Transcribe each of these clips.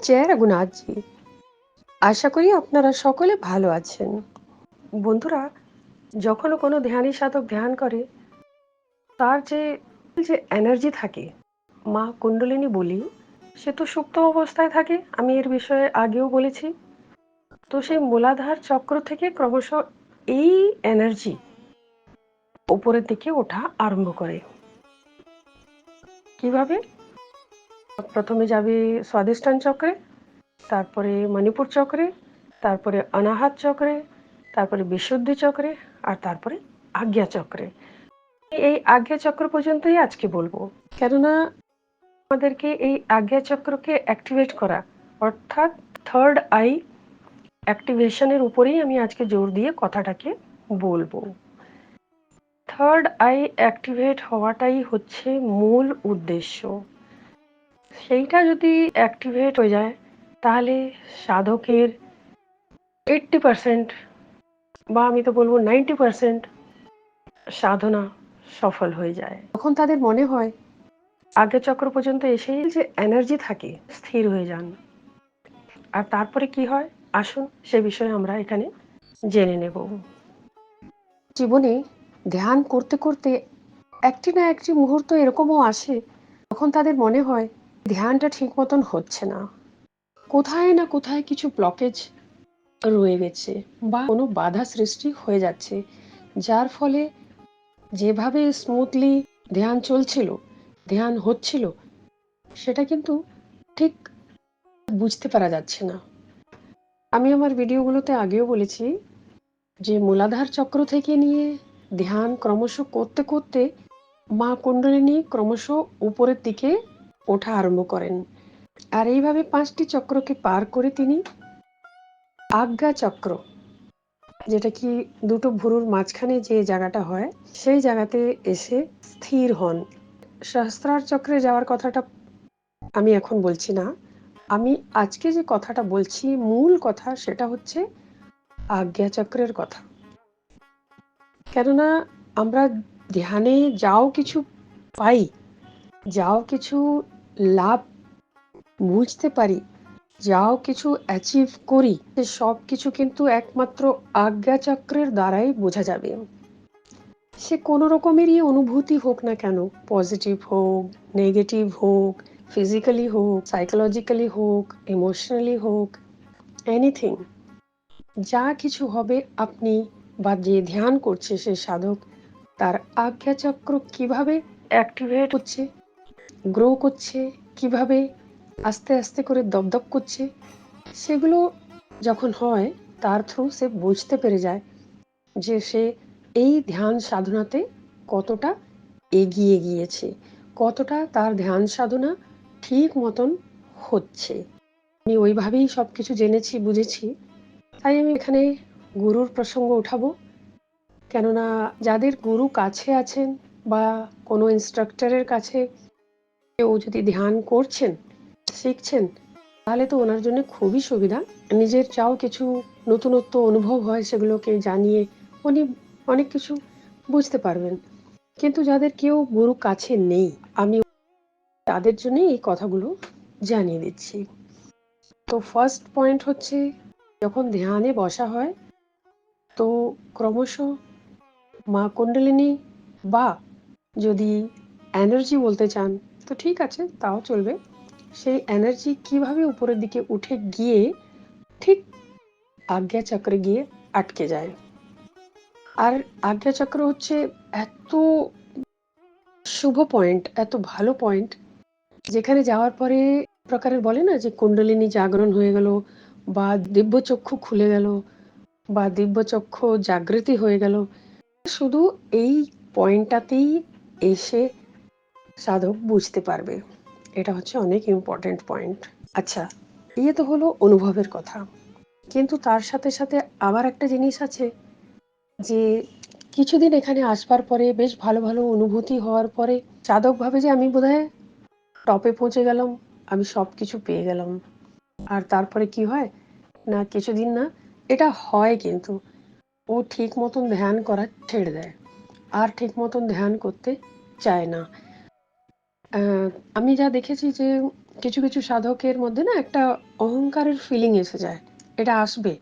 জয় রঘুনাথজি আশা করি আপনারা সকলে ভালো আছেন। বন্ধুরা, যখনও কোনো ধ্যানী সাধক ধ্যান করে, তার যে যে এনার্জি থাকে, মা কুণ্ডলিনী বলি, সে তো সুপ্ত অবস্থায় থাকে, আমি এর বিষয়ে আগেও বলেছি। তো সেই মূলাধার চক্র থেকে ক্রমশ এই এনার্জি উপরের দিকে ওঠা আরম্ভ করে। কীভাবে? প্রথমে যাবে স্বাদিষ্ঠান চক্রে, তারপরে মণিপুর চক্রে, তারপরে অনাহাত চক্রে, তারপরে বিশুদ্ধি চক্রে, আর তারপরে আজ্ঞা চক্রে। এই আজ্ঞা চক্র পর্যন্তই আজকে বলব। কেননা আমাদেরকে এই আজ্ঞা চক্রকে অ্যাক্টিভেট করা, অর্থাৎ থার্ড আই অ্যাক্টিভেশনের উপরেই আমি আজকে জোর দিয়ে কথাটাকে বলব। থার্ড আই অ্যাক্টিভেট হওয়াটাই হচ্ছে মূল উদ্দেশ্য। সেইটা যদি অ্যাক্টিভেট হয়ে যায় তাহলে সাধকের এইট্টি পারসেন্ট বা আমি তো বলব নাইনটি পারসেন্ট সাধনা সফল হয়ে যায়। তখন তাদের মনে হয় আগের চক্র পর্যন্ত এসেই যে এনার্জি থাকে স্থির হয়ে যান। আর তারপরে কি হয়? আসুন সে বিষয়ে আমরা এখানে জেনে নেব। জীবনে ধ্যান করতে করতে একটি না একটি মুহূর্ত এরকমও আসে তখন তাদের মনে হয় ধ্যানটা ঠিক মতন হচ্ছে না। কোথায় না কোথায় কিছু ব্লকেজ রয়ে গেছে বা কোনো বাধা সৃষ্টি হয়ে যাচ্ছে, যার ফলে যেভাবে স্মুথলি ধ্যান চলছিল, ধ্যান হচ্ছিল, সেটা কিন্তু ঠিক বুঝতে পারা যাচ্ছে না। আমি আমার ভিডিওগুলোতে আগেও বলেছি যে মূলাধার চক্র থেকে নিয়ে ধ্যান ক্রমশ করতে করতে মা কুণ্ডলিনী ক্রমশ উপরের দিকে ওঠা আরম্ভ করেন। আর এইভাবে পাঁচটি চক্রকে পার করে তিনি আজ্ঞা চক্র, যেটা কি দুটো ভুরুর মাঝখানে যে জায়গাটা হয়, সেই জায়গাতে এসে স্থির হন। সহস্রার চক্রে যাওয়ার কথাটা আমি এখন বলছি না। আমি আজকে যে কথাটা বলছি, মূল কথা সেটা হচ্ছে আজ্ঞা চক্রের কথা। কেননা আমরা ধ্যানে যাও কিছু পাই, যাও কিছু লাভ বুঝতে পারি, যাও কিছু অ্যাচিভ করি সব কিছু কিন্তু একমাত্র আজ্ঞাচক্রের দ্বারাই বোঝা যাবে। সে কোনো রকমেরই অনুভূতি হোক না কেন পজিটিভ হোক নেগেটিভ হোক ফিজিক্যালি হোক সাইকোলজিক্যালি হোক ইমোশনালি হোক এনিথিং যা কিছু হবে আপনি বা যে ধ্যান করছে সে সাধক, তার আজ্ঞাচক্র কীভাবে অ্যাক্টিভেট হচ্ছে? গ্রো করছে, কীভাবে আস্তে আস্তে করে দপদপ করছে, সেগুলো যখন হয়, তার থ্রু সে বুঝতে পেরে যায় যে সে এই ধ্যান সাধনাতে কতটা এগিয়ে গিয়েছে, কতটা তার ধ্যান সাধনা ঠিক মতন হচ্ছে। আমি ওইভাবেই সব কিছু জেনেছি, বুঝেছি। তাই আমি এখানে গুরুর প্রসঙ্গ উঠাবো। কেননা যাদের গুরু কাছে আছেন বা কোনো ইনস্ট্রাক্টরের কাছে কেউ যদি ধ্যান করছেন, শিখছেন, তাহলে তো ওনার জন্য খুবই সুবিধা। নিজের চাও কিছু নতুনত্ব অনুভব হয় সেগুলোকে জানিয়ে উনি অনেক কিছু বুঝতে পারবেন। কিন্তু যাদের কেউ গুরু কাছে নেই, আমি তাদের জন্যই এই কথাগুলো জানিয়ে দিচ্ছি। তো ফার্স্ট পয়েন্ট হচ্ছে, যখন ধ্যানে বসা হয়, তো ক্রমশ মা কুণ্ডলিনী বা যদি এনার্জি বলতে চান তো ঠিক আছে, তাও চলবে। সেই এনার্জি কীভাবে উপরের দিকে উঠে গিয়ে ঠিক আজ্ঞা চক্রে গিয়ে আটকে যায়। আর আজ্ঞা চক্র হচ্ছে এত শুভ পয়েন্ট এত ভালো পয়েন্ট যেখানে যাওয়ার পরে প্রকারের বলে না যে কুণ্ডলিনী জাগরণ হয়ে গেল বা দিব্যচক্ষু খুলে গেল বা দিব্যচক্ষু জাগৃতি হয়ে গেল। শুধু এই পয়েন্টটাতেই এসে সাধক বুঝতে পারবে। এটা হচ্ছে অনেক ইম্পর্টেন্ট পয়েন্ট আচ্ছা ইয়ে তো হলো অনুভবের কথা। কিন্তু তার সাথে সাথে আবার একটা জিনিস আছে যে কিছুদিন এখানে আসবার পরে, বেশ ভালো ভালো অনুভূতি হওয়ার পরে সাধক ভাবে যে আমি বোধহয় টপে পৌঁছে গেলাম, আমি সব কিছু পেয়ে গেলাম। আর তারপরে কি হয়? না, কিছুদিন না, এটা হয় কিন্তু। ও ঠিক মতন ধ্যান করা ছেড়ে দেয়। আর ঠিক মতন ধ্যান করতে চায় না। আমি যা দেখেছি যে কিছু কিছু সাধকের মধ্যে না একটা অহংকারের ফিলিং এসে যায়। এটা আসবে।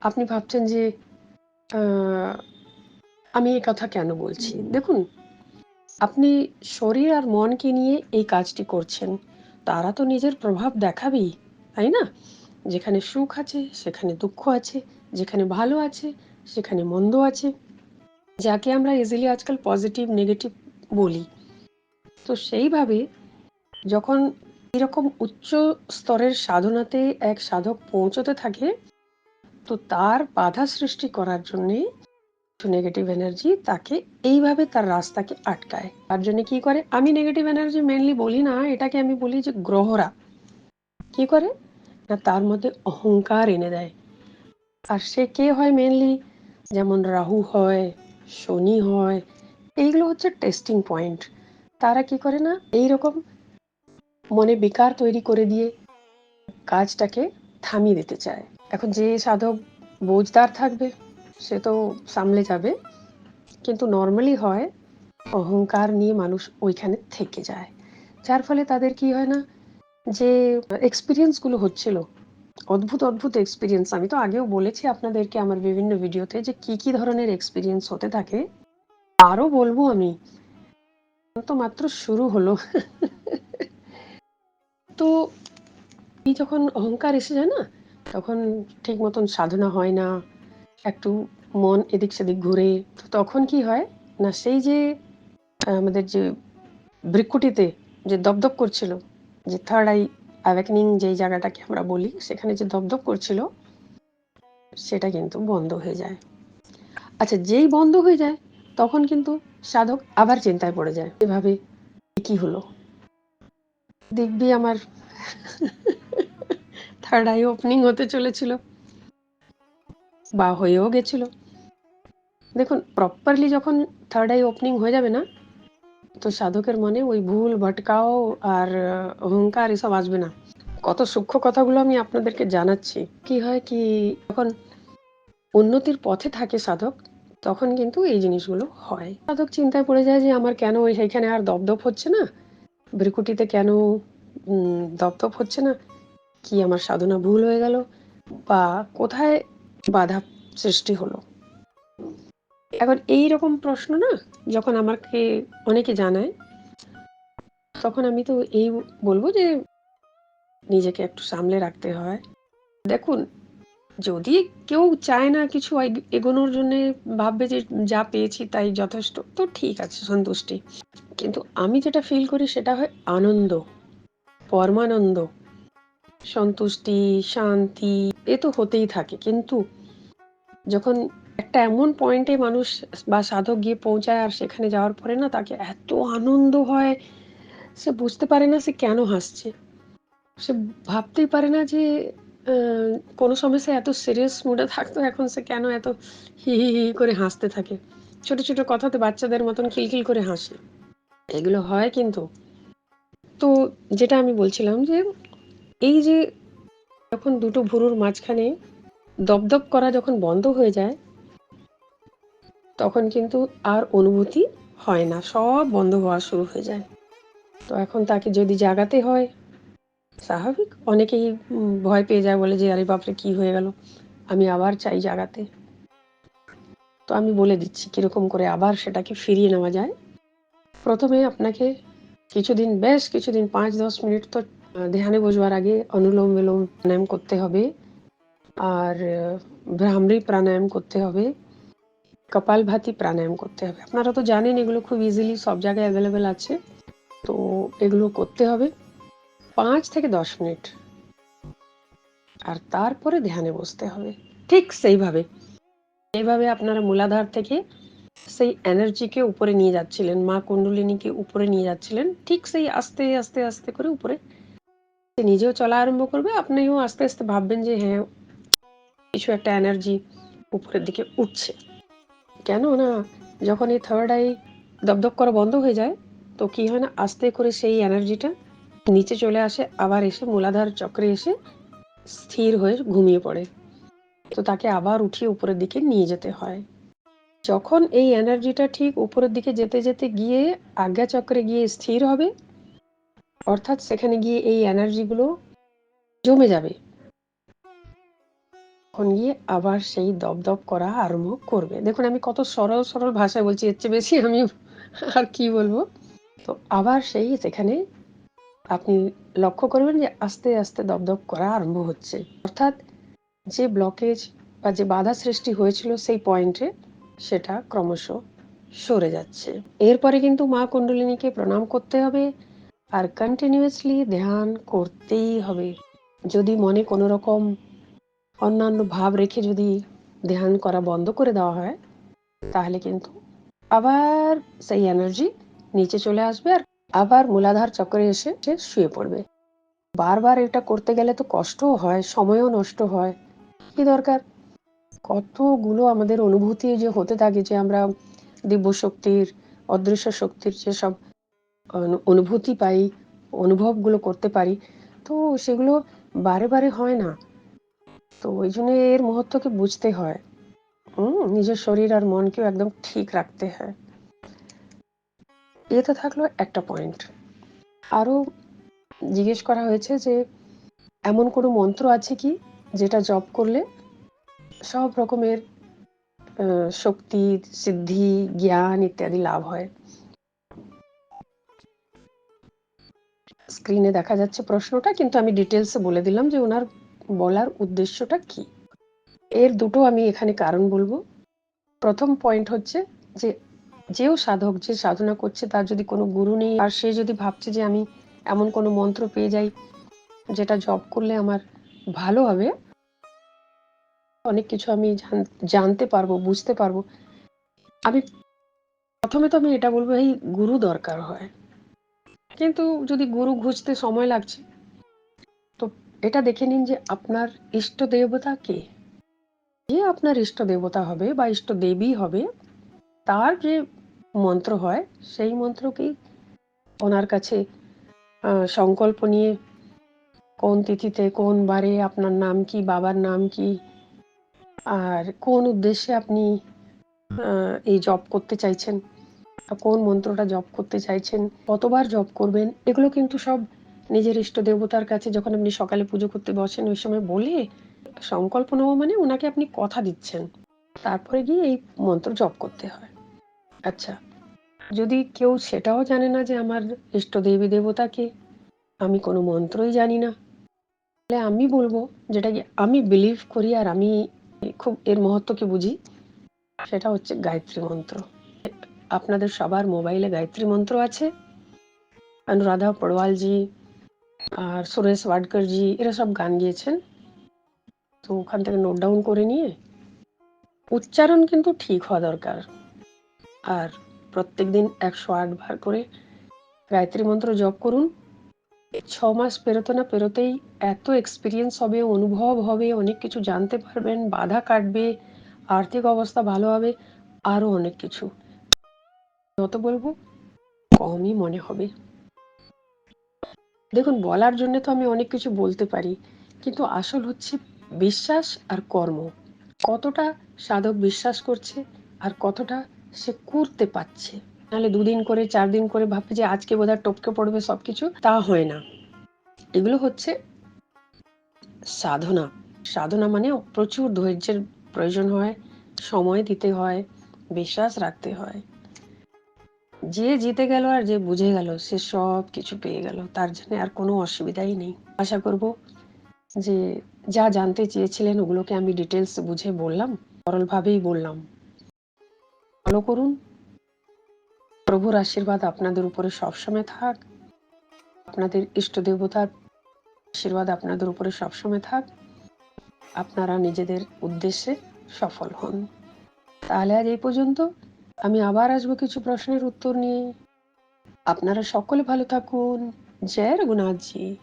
আপনি ভাবছেন যে আহ, আমি এই কথা কেন বলছি? দেখুন আপনি শরীর আর মনকে নিয়ে এই কাজটি করছেন। তারা তো নিজের প্রভাব দেখাবেই তাই না? যেখানে সুখ আছে সেখানে দুঃখ আছে যেখানে ভালো আছে সেখানে মন্দ আছে। যাকে আমরা ইজিলি আজকাল পজিটিভ নেগেটিভ বলি। তো সেইভাবে যখন এরকম উচ্চ স্তরের সাধনাতে এক সাধক পৌঁছতে থাকে, তো তার বাধা সৃষ্টি করার জন্যে নেগেটিভ এনার্জি তাকে এইভাবে তার রাস্তাকে আটকায়। তার জন্য কি করে? আমি নেগেটিভ এনার্জি মেনলি বলি না, এটাকে আমি বলি যে গ্রহরা। কি করে? না, তার মধ্যে অহংকার এনে দেয়। আর সে কে হয় মেনলি যেমন রাহু হয়, শনি হয়, এইগুলো হচ্ছে টেস্টিং পয়েন্ট তারা কি করে না? এই রকম মনে বিকার তৈরি করে দিয়ে কাজটাকে থামিয়ে দিতে চায়। এখন যে সাধক বোঝদার থাকবে, সে তো সামলে যাবে। কিন্তু নর্মালি হয়, অহংকার নিয়ে মানুষ ওইখানে থেকে যায়। যার ফলে তাদের কি হয় না, যে এক্সপিরিয়েন্সগুলো হচ্ছিল, অদ্ভুত অদ্ভুত এক্সপিরিয়েন্স আমি তো আগেও বলেছি আপনাদেরকে আমার বিভিন্ন ভিডিওতে যে কি কি ধরনের এক্সপিরিয়েন্স হতে থাকে, আরও বলব আমি। তো মাত্র শুরু হলো। তো এই যখন অহংকার এসে যায় না, তখন ঠিক মতন সাধনা হয় না, একটু মন এদিক সেদিক ঘুরে, তো তখন কি হয় না সেই যে, আমাদের যে বৃক্ষটিতে যে দপদপ করছিল, যে থার্ড আই অ্যাওয়াকেনিং যেই জায়গাটাকে আমরা বলি, সেখানে যে দপদপ করছিল, সেটা কিন্তু বন্ধ হয়ে যায়। আচ্ছা যেই বন্ধ হয়ে যায় তখন কিন্তু সাধক আবার চিন্তায় পড়ে যায়, এভাবে কি হলো? দিব্যি আমার থার্ড আই ওপেনিং হতে চলেছিল, বা হয়েও গেছিল। দেখুন প্রপারলি যখন থার্ড আই ওপেনিং হয়ে যাবে না, তো সাধকের মনে ওই ভুল, ভটকাও আর অহংকার এসব আসবে না। কত সূক্ষ্ম কথাগুলো আমি আপনাদেরকে জানাচ্ছি। কি হয় কি, যখন উন্নতির পথে থাকে সাধক তখন কিন্তু এই জিনিসগুলো হয়। সাধক চিন্তায় পড়ে যায় যে, আমার কেন ওই সেইখানে আর দপদপ হচ্ছে না? ভ্রিকুটিতে কেন দপদপ হচ্ছে না? কি আমার সাধনা ভুল হয়ে গেল? বা কোথায় বাধা সৃষ্টি হলো? এখন এই রকম প্রশ্ন না, যখন আমাকে অনেকে জানায়, তখন আমি তো এই বলব যে, নিজেকে একটু সামলে রাখতে হয়। দেখুন যদি কেউ চায় না কিছু এগোনোর জন্য ভাববে যে যা পেয়েছি তাই যথেষ্ট, তো ঠিক আছে, সন্তুষ্টি। কিন্তু আমি যেটা ফিল করি সেটা হয় আনন্দ, পরমানন্দ, সন্তুষ্টি, শান্তি, এ তো হতেই থাকে। কিন্তু যখন একটা এমন পয়েন্টে মানুষ বা সাধক গিয়ে পৌঁছায় আর সেখানে যাওয়ার পরে না তাকে এত আনন্দ হয়, সে বুঝতে পারে না সে কেন হাসছে। সে ভাবতেই পারে না যে কোনো সময় সে এত সিরিয়াস মুডে থাকতো এখন সে কেন এত হি হি হি করে হাসতে থাকে? ছোট ছোট কথাতে বাচ্চাদের মতন খিলখিল করে হাসে। এগুলো হয় কিন্তু। তো যেটা আমি বলছিলাম যে, এই যে যখন দুটো ভুরুর মাঝখানে দপদপ করা যখন বন্ধ হয়ে যায়, তখন কিন্তু আর অনুভূতি হয় না। সব বন্ধ হওয়া শুরু হয়ে যায়। তো এখন তাকে যদি জাগাতে হয় স্বাভাবিক। অনেকেই ভয় পেয়ে যায়, বলে যে, আরে বাপরে, কি হয়ে গেল? আমি আবার চাই জাগাতে। তো আমি বলে দিচ্ছি, কীরকম করে আবার সেটাকে ফিরিয়ে নেওয়া যায়। প্রথমে আপনাকে কিছুদিন, বেশ কিছুদিন, পাঁচ, দশ মিনিট তো ধ্যানে বসবার আগে অনুলোম বিলোম প্রাণায়াম করতে হবে। আর ভ্রামরী প্রাণায়াম করতে হবে। কপালভাতি প্রাণায়াম করতে হবে। আপনারা তো জানেন, এগুলো খুব ইজিলি সব জায়গায় অ্যাভেলেবেল আছে। তো এগুলো করতে হবে। পাঁচ থেকে দশ মিনিট। আর তারপরে ধ্যানে বসতে হবে। ঠিক সেইভাবে। এইভাবে আপনারা মূলাধার থেকে সেই এনার্জিকে উপরে নিয়ে যাচ্ছিলেন, মা কুণ্ডলিনীকে উপরে নিয়ে যাচ্ছিলেন, ঠিক সেই আস্তে আস্তে আস্তে করে উপরে। সে নিজেও চলা আরম্ভ করবে, আপনিও আস্তে আস্তে ভাববেন যে হ্যাঁ কিছু একটা এনার্জি উপরের দিকে উঠছে। কেন না যখন এই থার্ড আই দপদপ করা বন্ধ হয়ে যায়, তো কি হয় না, আস্তে করে সেই এনার্জিটা নিচে চলে আসে, আবার এসে মূলাধার চক্রে এসে স্থির হয়ে ঘুমিয়ে পড়ে। তো তাকে আবার উঠিয়ে উপরের দিকে নিয়ে যেতে হয়। যখন এই এনার্জিটা ঠিক উপরের দিকে যেতে যেতে গিয়ে আজ্ঞা চক্রে গিয়ে স্থির হবে, অর্থাৎ সেখানে গিয়ে এই এনার্জিগুলো জমে যাবে। তখন গিয়ে আবার সেই দপদপ করা আরম্ভ করবে। দেখুন, আমি কত সরল সরল ভাষায় বলছি, এর চেয়ে বেশি আমি আর কি বলব? তো আবার সেই সেখানে আপনি লক্ষ্য করবেন যে আস্তে আস্তে দপদপ করা আরম্ভ হচ্ছে। অর্থাৎ যে ব্লকেজ বা যে বাধা সৃষ্টি হয়েছিল সেই পয়েন্টে সেটা ক্রমশ সরে যাচ্ছে। এরপরে কিন্তু মা কুণ্ডলিনীকে প্রণাম করতে হবে আর কন্টিনিউয়াসলি ধ্যান করতেই হবে। যদি মনে কোনো রকম অন্যান্য ভাব রেখে যদি ধ্যান করা বন্ধ করে দেওয়া হয়, তাহলে কিন্তু আবার সেই এনার্জি নিচে চলে আসবে আর আবার মূলাধার চক্রে এসে সে শুয়ে পড়বে। বারবার এটা করতে গেলে তো কষ্টও হয়, সময়ও নষ্ট হয়। কি দরকার? কতগুলো আমাদের অনুভূতি যে হতে থাকে যে আমরা দিব্য শক্তির অদৃশ্য শক্তির যেসব অনুভূতি পাই, অনুভবগুলো করতে পারি, তো সেগুলো বারে বারে হয় না। তো ওই জন্য এর মহত্বকে বুঝতে হয়। নিজের শরীর আর মনকেও একদম ঠিক রাখতে হয়। এতে থাকল একটা পয়েন্ট আরও জিজ্ঞেস করা হয়েছে যে, এমন কোনো মন্ত্র আছে কি যেটা জপ করলে সব রকমের শক্তি, সিদ্ধি, জ্ঞান ইত্যাদি লাভ হয়? স্ক্রিনে দেখা যাচ্ছে প্রশ্নটা, কিন্তু আমি ডিটেলসে বলে দিলাম যে ওনার বলার উদ্দেশ্যটা কি। এর দুটো আমি এখানে কারণ বলব। প্রথম পয়েন্ট হচ্ছে যে যেও সাধক, যে সাধনা করছে তার যদি কোনো গুরু নেই আর সে যদি ভাবছে যে আমি এমন কোনো মন্ত্র পেয়ে যাই যেটা জব করলে আমার ভালো হবে, অনেক কিছু আমি জানতে পারব, বুঝতে পারব। আমি প্রথমে তো আমি এটা বলব, এই গুরু দরকার হয়। কিন্তু যদি গুরু খুঁজতে সময় লাগছে, তো এটা দেখে নিন যে আপনার ইষ্ট দেবতা কে? যে আপনার ইষ্ট দেবতা হবে বা ইষ্ট দেবী হবে? তার যে মন্ত্র হয়, সেই মন্ত্রকেই ওনার কাছে সংকল্প নিয়ে কোন তিথিতে, কোন বারে আপনার নাম কি, বাবার নাম কি, আর কোন উদ্দেশ্যে আপনি এই জব করতে চাইছেন কোন মন্ত্রটা জপ করতে চাইছেন, কতবার জপ করবেন, এগুলো কিন্তু সব নিজের ইষ্ট দেবতার কাছে যখন আপনি সকালে পুজো করতে বসেন, ওই সময় বলে সংকল্প নেওয়া মানে ওনাকে আপনি কথা দিচ্ছেন। তারপরে গিয়ে এই মন্ত্র জপ করতে হয়। আচ্ছা। যদি কেউ সেটাও জানে না যে আমার ইষ্ট দেবী দেবতাকে আমি কোনো মন্ত্রই জানি না। তাহলে আমি বলব যেটা আমি বিলিভ করি আর আমি খুব এর মহত্বকে বুঝি, সেটা হচ্ছে গায়ত্রী মন্ত্র। আপনাদের সবার মোবাইলে গায়ত্রী মন্ত্র আছে। অনুরাধা পড়ওয়ালজি আর সুরেশ ওয়াডকরজি এরা সব গান গিয়েছেন। তো ওখান থেকে নোট ডাউন করে নিয়ে, উচ্চারণ কিন্তু ঠিক হওয়া দরকার। আর প্রত্যেক দিন একশো আট বার করে গায়ত্রী মন্ত্র জপ করুন। ছ মাস পেরোতে না পেরোতেই এত এক্সপিরিয়েন্স হবে, অনুভব হবে, অনেক কিছু জানতে পারবেন, বাধা কাটবে, আর্থিক অবস্থা ভালো হবে আরও অনেক কিছু। যত বলব, কমই মনে হবে। দেখুন, বলার জন্য তো আমি অনেক কিছু বলতে পারি, কিন্তু আসল হচ্ছে বিশ্বাস আর কর্ম। কতটা সাধক বিশ্বাস করছে আর কতটা সে করতে পারছে। নাহলে দুদিন করে চার দিন করে ভাববে যে আজকে বোধহয় টপকে পড়বে সবকিছু, তা হয় না। এগুলো হচ্ছে সাধনা। সাধনা মানে প্রচুর ধৈর্যের প্রয়োজন হয়, সময় দিতে হয়, বিশ্বাস রাখতে হয়। যে জিতে গেল আর যে বুঝে গেল, সে সব কিছু পেয়ে গেল। তার জন্য আর কোনো অসুবিধাই নেই। আশা করব যে যা জানতে চেয়েছিলেন ওগুলোকে আমি ডিটেলস বুঝে বললাম, সরলভাবেই বললাম। ফলো করুন। প্রভুর আশীর্বাদ আপনাদের উপরে সবসময় থাক। আপনাদের ইষ্ট দেবতার আশীর্বাদ আপনাদের উপরে সবসময় থাক। আপনারা নিজেদের উদ্দেশ্যে সফল হন। তাহলে আজ এই পর্যন্ত। আমি আবার আসব কিছু প্রশ্নের উত্তর নিয়ে। আপনারা সকলে ভালো থাকুন। জয় রঘুনাথজি।